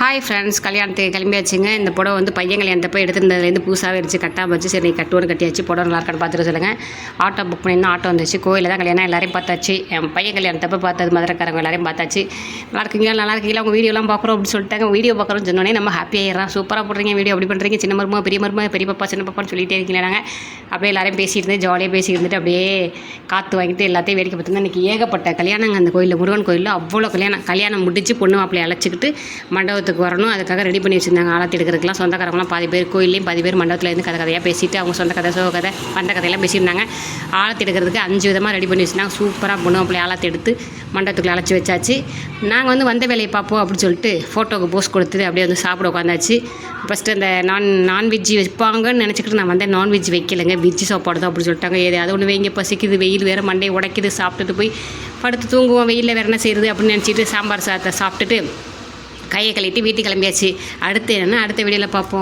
Hi friends கல்யாணத்துக்கு கிளம்பியாச்சுங்க. இந்த புடவை வந்து பையன் கல்யாணத்தப்போ எடுத்திருந்ததுலேருந்து புதுசாகவே இருந்துச்சு கட்டாமல் வச்சு சரி கட்டுவோன்னு கட்டியாச்சு. புடவை நல்லா இருக்கான்னு பார்த்துட்டு சொல்லுங்கள் ஆட்டோ புக் பண்ணியிருந்தோம் ஆட்டோ வந்துச்சு கோயிலில் தான் கல்யாணம் எல்லாரையும் பார்த்தாச்சு. என் பையன் கல்யாணத்தப்போ பார்த்தது மதுரைக்காரங்க எல்லாரையும் பார்த்தாச்சு. நல்லா இருக்கீங்களா? நல்லா இருக்கீங்களா? உங்கள் வீடியோலாம் பார்க்குறோம் அப்படின்னு சொல்லிட்டாங்க. வீடியோ பார்க்குறோம்னு சொன்னோடனே நம்ம ஹாப்பி ஆயிடுறோம். சூப்பராக போடுறீங்க வீடியோ அப்படி பண்ணுறீங்க சின்ன மருமா பெரிய மருமா பெரிய பாப்பா சின்ன பாப்பான்னு சொல்லிட்டே இருக்கீங்களா நாங்கள் அப்படியே எல்லாரையும் பேசியிருந்தேன் இருந்து ஜாலியாக பேசி இருந்துட்டு அப்படியே காற்று வாங்கிட்டு எல்லாத்தையும் வேடிக்கை பார்த்துருந்தேன் இன்றைக்கி ஏகப்பட்ட கல்யாணங்க. அந்த கோயிலில் முருகன் கோயிலில் அவ்வளோ கல்யாணம். கல்யாணம் முடிச்சு பொண்ணு மாப்பிள்ளை அழைச்சிக்கிட்டு மண்டபத்துக்கு வரணும். அதுக்காக ரெடி பண்ணி வச்சுருந்தாங்க. ஆலத்தி எடுக்கிறதுக்குலாம் சொந்தக்காரங்களாம் பாதி பேர் கோயிலையும் பாதி பேர் மண்டபத்தில் இருந்து கதை கதையாக பேசிட்டு அவங்க சொந்த கதை சோக கதை பண்ட கதையெல்லாம் பேசியிருந்தாங்க. ஆழத்தி எடுக்கிறதுக்கு அஞ்சு விதமாக ரெடி பண்ணி வச்சுருந்தாங்க. சூப்பராக பொண்ணு அப்படி ஆலத்தி எடுத்து மண்டபத்துக்குள்ள அழைச்சி வச்சாச்சு. நாங்கள் வந்து வந்த வேலையை பார்ப்போம் அப்படின்னு சொல்லிட்டு ஃபோட்டோவுக்கு போஸ் கொடுத்து அப்படியே வந்து சாப்பிட உட்காந்தாச்சு. ஃபஸ்ட்டு அந்த நான் நான்வெஜ் வைப்பாங்கன்னு நினச்சிக்கிட்டு நான் வந்தேன். நான்வெஜ் வைக்கலைங்க. வெஜ்ஜு சாப்பாடு தான் அப்படின்னு சொல்லிட்டாங்க. ஏதாவது ஒன்று வைங்க. பசிக்குது வெயில் வேறு மண்டையை உடைக்குது. சாப்பிட்டுட்டு போய் படுத்து தூங்குவோம். வெயிலில் வேறு என்ன செய்யுது அப்படின்னு நினச்சிட்டு சாம்பார் சாதத்தை சாப்பிட்டுட்டு கையை கழுவிட்டு வீட்டுக்கு கிளம்பியாச்சு. அடுத்து என்னென்னா அடுத்த வீடியோவில் பார்ப்போம்.